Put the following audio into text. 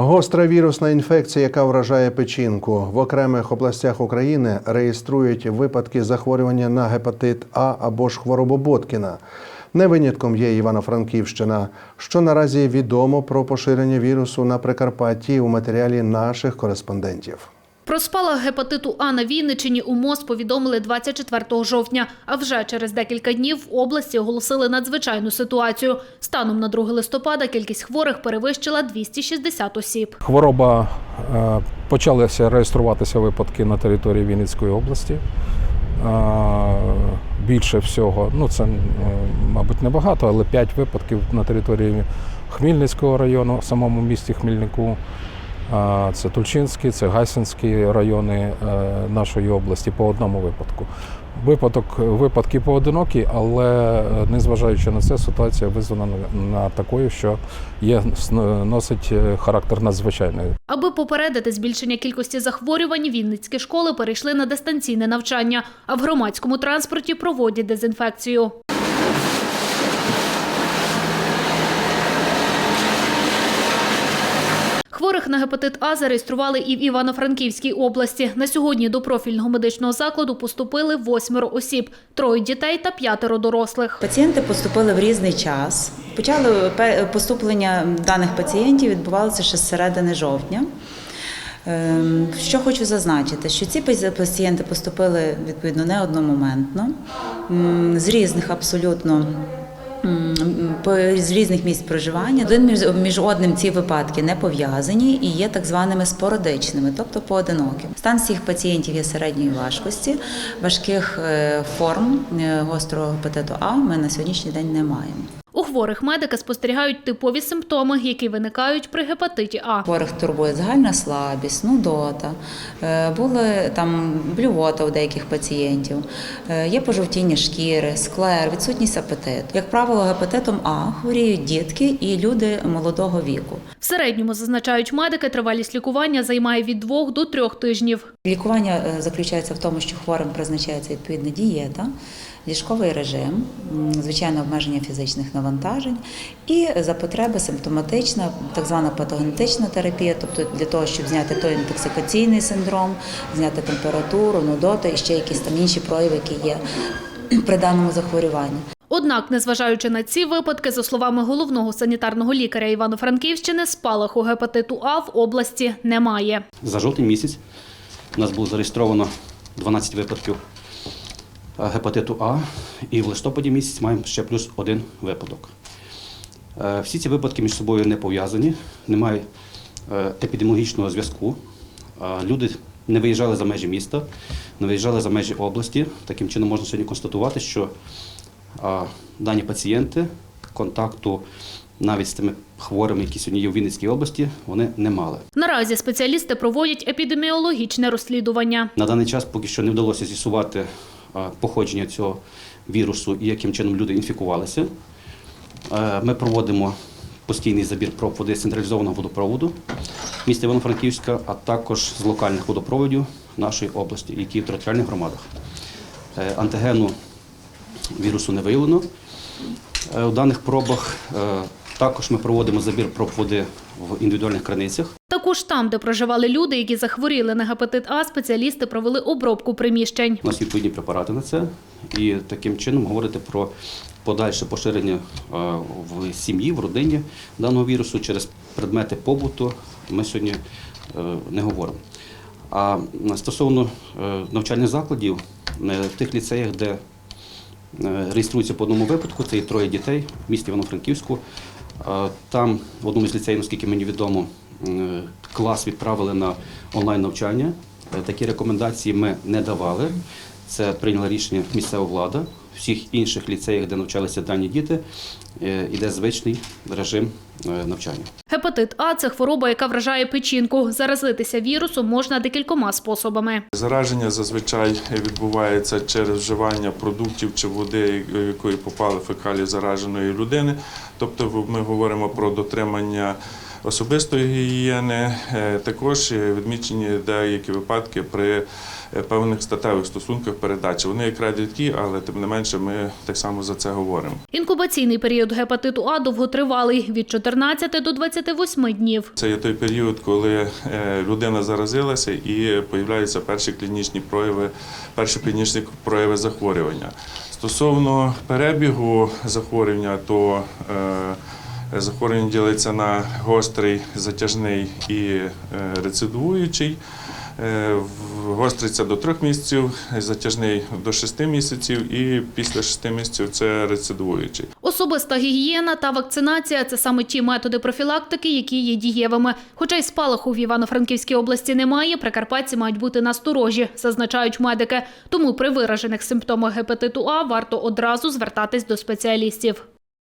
Гостра вірусна інфекція, яка вражає печінку. В окремих областях України реєструють випадки захворювання на гепатит А або ж хворобу Боткіна. Не винятком є Івано-Франківщина, що наразі відомо про поширення вірусу на Прикарпатті у матеріалі наших кореспондентів. Про спалах гепатиту А на Вінниччині у МОЗ повідомили 24 жовтня, а вже через декілька днів в області оголосили надзвичайну ситуацію. Станом на 2 листопада кількість хворих перевищила 260 осіб. Хвороба е, почалися реєструватися випадки на території Вінницької області. Е, Більше всього, ну це, е, мабуть, небагато, але 5 випадків на території Хмільницького району, самому місті Хмільнику. Це Тульчинський, це Гайсинський райони е, нашої області по одному випадку. Випадок, випадки поодинокі, але е, незважаючи на це, ситуація визвана на- на такою, що є носить е, характер надзвичайної. Аби попередити збільшення кількості захворювань, вінницькі школи перейшли на дистанційне навчання, а в громадському транспорті проводять дезінфекцію. Хворих на гепатит А зареєстрували і в Івано-Франківській області. На сьогодні до профільного медичного закладу поступили восьмеро осіб, троє дітей та п'ятеро дорослих. Пацієнти поступили в різний час. Почали поступлення даних пацієнтів відбувалося ще з середини жовтня. Ем, Що хочу зазначити, що ці паці- пацієнти поступили відповідно не одномоментно, з різних абсолютно. З різних місць проживання один між, між одним ці випадки не пов'язані і є так званими спорадичними, тобто поодинокі. Стан всіх пацієнтів є середньої важкості, важких е, форм е, гострого гепатиту А ми на сьогоднішній день не маємо. У хворих медики спостерігають типові симптоми, які виникають при гепатиті А. Хворих турбує загальна слабість, нудота, е, були там блювота у деяких пацієнтів, е, є пожовтіння шкіри, склер, відсутність апетиту. Як правило, гепатитом А хворіють дітки і люди молодого віку. В середньому, зазначають медики, тривалість лікування займає від двох до трьох тижнів. Лікування е, заключається в тому, що хворим призначається відповідна дієта, ліжковий режим, звичайно, обмеження фізичних навантажень і за потреби симптоматична, так звана патогенетична терапія, тобто для того, щоб зняти той інтоксикаційний синдром, зняти температуру, нудоту і ще якісь там інші прояви, які є при даному захворюванні. Однак, незважаючи на ці випадки, за словами головного санітарного лікаря Івано-Франківщини, спалаху гепатиту А в області немає. За жовтень місяць у нас було зареєстровано 12 випадків е, гепатиту А, і в листопаді місяць маємо ще плюс один випадок. Е, Всі ці випадки між собою не пов'язані, немає е, епідеміологічного зв'язку. Люди не виїжджали за межі міста, не виїжджали за межі області. Таким чином можна сьогодні констатувати, що дані пацієнти контакту навіть з тими хворими, які сьогодні є в Вінницькій області, вони не мали. Наразі спеціалісти проводять епідеміологічне розслідування. На даний час поки що не вдалося з'ясувати походження цього вірусу і яким чином люди інфікувалися. Е, Ми проводимо постійний забір проб води з централізованого водопроводу міста Івано-Франківська, а також з локальних водопроводів нашої області, які в територіальних громадах. Е, Антигену вірусу не виявлено. Е, У даних пробах е, також ми проводимо забір проб води в індивідуальних криницях. Також там, де проживали люди, які захворіли на гепатит А, спеціалісти провели обробку приміщень. У нас відповідні препарати на це, і таким чином говорити про подальше поширення е, в сім'ї, в родині даного вірусу через предмети побуту ми сьогодні не говоримо. А стосовно навчальних закладів, в тих ліцеях, де реєструється по одному випадку, це і троє дітей в місті Івано-Франківську. Е, Там в одному з ліцеїв, наскільки мені відомо, е, клас відправили на онлайн навчання. Е, Такі рекомендації ми не давали. Це прийняла рішення місцева влада. Всіх інших ліцеях, де навчалися дані діти, е, іде звичний режим е, навчання. Гепатит А це хвороба, яка вражає печінку. Заразитися вірусом можна декількома способами. Зараження зазвичай відбувається через вживання продуктів чи води, в якої попали фекалії зараженої людини. Тобто ми говоримо про дотримання особистої гігієни. Е, Також е, відмічені деякі випадки при е, певних статевих стосунках передачі. Вони якраз рідкі, але тим не менше ми так само за це говоримо. Інкубаційний період гепатиту А довготривалий – від 14 до 28 днів. Це є той період, коли людина заразилася і появляються перші клінічні прояви, перші клінічні прояви захворювання. Стосовно перебігу захворювання, то е, захворювання ділиться на гострий, затяжний і е, рецидивуючий. Е, Гострий це до трьох місяців, затяжний до шести місяців, і після шести місяців це рецидивуючий. Особиста гігієна та вакцинація – це саме ті методи профілактики, які є дієвими. Хоча й спалаху в Івано-Франківській області немає, прикарпатці мають бути насторожі, зазначають медики. Тому при виражених симптомах гепатиту А варто одразу звертатись до спеціалістів.